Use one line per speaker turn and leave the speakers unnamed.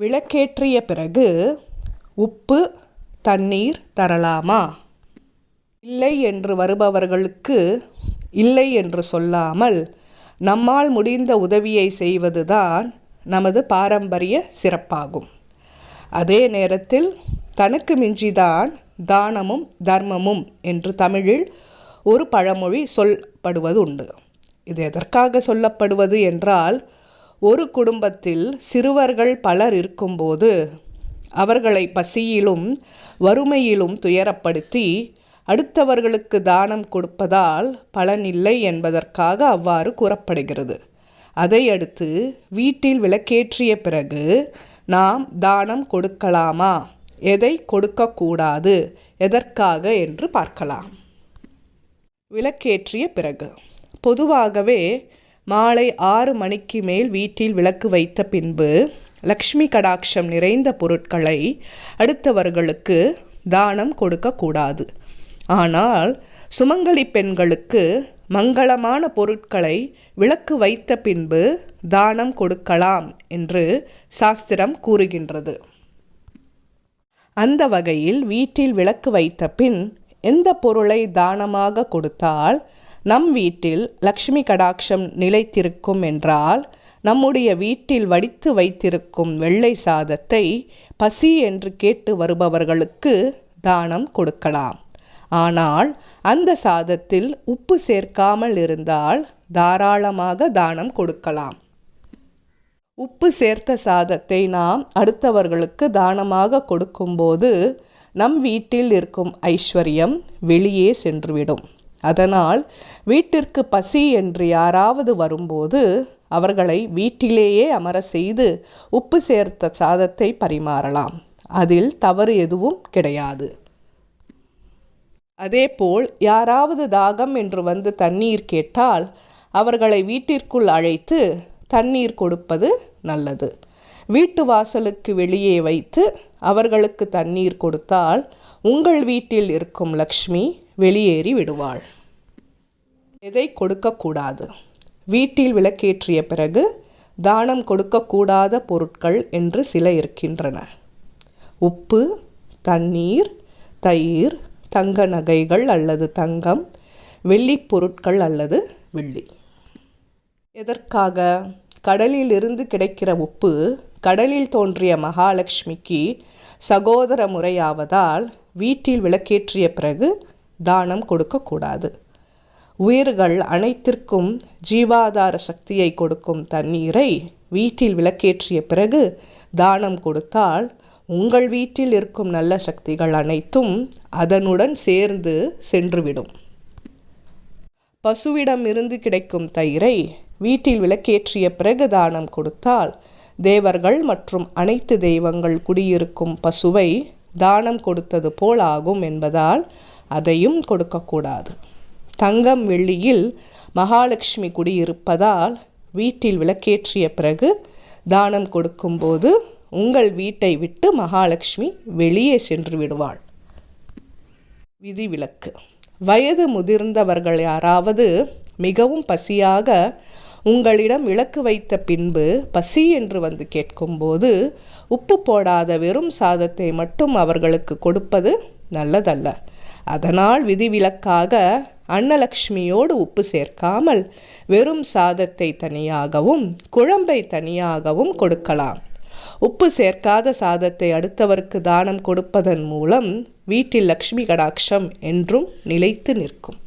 விளக்கேற்றிய பிறகு உப்பு தண்ணீர் தரலாமா? இல்லை என்று வருபவர்களுக்கு இல்லை என்று சொல்லாமல் நம்மால் முடிந்த உதவியை செய்வதுதான் நமது பாரம்பரிய சிறப்பாகும். அதே நேரத்தில் தனக்கு மிஞ்சிதான் தானமும் தர்மமும் என்று தமிழில் ஒரு பழமொழி சொல்லப்படுவது உண்டு இது எதற்காக சொல்லப்படுவது என்றால் ஒரு குடும்பத்தில் சிறுவர்கள் பலர் இருக்கும்போது அவர்களை பசியிலும் வறுமையிலும் துயரப்படுத்தி அடுத்தவர்களுக்கு தானம் கொடுப்பதால் பலனில்லை என்பதற்காக அவ்வாறு கூறப்படுகிறது. அதை அடுத்து வீட்டில் விளக்கேற்றிய பிறகு நாம் தானம் கொடுக்கலாமா? எதை கொடுக்கக்கூடாது? எதற்காக? என்று பார்க்கலாம். விளக்கேற்றிய பிறகு பொதுவாகவே மாலை ஆறு மணிக்கு மேல் வீட்டில் விளக்கு வைத்த பின்பு லக்ஷ்மி கடாட்சம் நிறைந்த பொருட்களை அடுத்தவர்களுக்கு தானம் கொடுக்கக்கூடாது. ஆனால் சுமங்கலி பெண்களுக்கு மங்களமான பொருட்களை விளக்கு வைத்த பின்பு தானம் கொடுக்கலாம் என்று சாஸ்திரம் கூறுகின்றது. அந்த வகையில் வீட்டில் விளக்கு வைத்த பின் எந்த பொருளை தானமாக கொடுத்தால் நம் வீட்டில் லக்ஷ்மி கடாட்சம் நிலைத்திருக்கும் என்றால் நம்முடைய வீட்டில் வடித்து வைத்திருக்கும் வெள்ளை சாதத்தை பசி என்று கேட்டு வருபவர்களுக்கு தானம் கொடுக்கலாம். ஆனால் அந்த சாதத்தில் உப்பு சேர்க்காமல் இருந்தால் தாராளமாக தானம் கொடுக்கலாம். உப்பு சேர்த்த சாதத்தை நாம் அடுத்தவர்களுக்கு தானமாக கொடுக்கும்போது நம் வீட்டில் இருக்கும் ஐஸ்வர்யம் வெளியே சென்றுவிடும். அதனால் வீட்டிற்கு பசி என்று யாராவது வரும்போது அவர்களை வீட்டிலேயே அமர செய்து உப்பு சேர்த்த சாதத்தை பரிமாறலாம். அதில் தவறு எதுவும் கிடையாது. அதேபோல் யாராவது தாகம் என்று வந்து தண்ணீர் கேட்டால் அவர்களை வீட்டிற்குள் அழைத்து தண்ணீர் கொடுப்பது நல்லது. வீட்டு வாசலுக்கு வெளியே வைத்து அவர்களுக்கு தண்ணீர் கொடுத்தால் உங்கள் வீட்டில் இருக்கும் லக்ஷ்மி வெளியேறி விடுவாள். எதை கொடுக்கக்கூடாது. வீட்டில் விளக்கேற்றிய பிறகு தானம் கொடுக்கக்கூடாத பொருட்கள் என்று சில இருக்கின்றன. உப்பு தண்ணீர் தயிர் தங்க நகைகள் அல்லது தங்கம் வெள்ளி பொருட்கள் அல்லது வெள்ளி. எதற்காக? கடலில் இருந்து கிடைக்கிற உப்பு கடலில் தோன்றிய மகாலட்சுமிக்கு சகோதர முறையாவதால் வீட்டில் விளக்கேற்றிய பிறகு தானம் கொடுக்கக்கூடாது. உயிர்கள் அனைத்திற்கும் ஜீவாதார சக்தியை கொடுக்கும் தண்ணீரை வீட்டில் விளக்கேற்றிய பிறகு தானம் கொடுத்தால் உங்கள் வீட்டில் இருக்கும் நல்ல சக்திகள் அனைத்தும் அதனுடன் சேர்ந்து சென்றுவிடும். பசுவிடம் இருந்து கிடைக்கும் தயிரை வீட்டில் விளக்கேற்றிய பிறகு தானம் கொடுத்தால் தேவர்கள் மற்றும் அனைத்து தெய்வங்கள் குடியிருக்கும் பசுவை தானம் கொடுத்தது போலாகும் என்பதால் அதையும் கொடுக்கக்கூடாது. தங்கம் வெள்ளியில் மகாலட்சுமி குடியிருப்பதால் வீட்டில் விளக்கேற்றிய பிறகு தானம் கொடுக்கும்போது உங்கள் வீட்டை விட்டு மகாலட்சுமி வெளியே சென்று விடுவாள். விதிவிலக்கு. வயது முதிர்ந்தவர்கள் யாராவது மிகவும் பசியாக உங்களிடம் விளக்கு வைத்த பின்பு பசி என்று வந்து கேட்கும்போது உப்பு போடாத வெறும் சாதத்தை மட்டும் அவர்களுக்கு கொடுப்பது நல்லதல்ல. அதனால் விதிவிலக்காக அன்னலக்ஷ்மியோடு உப்பு சேர்க்காமல் வெறும் சாதத்தை தனியாகவும் குழம்பை தனியாகவும் கொடுக்கலாம். உப்பு சேர்க்காத சாதத்தை அடுத்தவருக்கு தானம் கொடுப்பதன் மூலம் வீட்டில் லக்ஷ்மி கடாட்சம் என்றும் நிலைத்து நிற்கும்.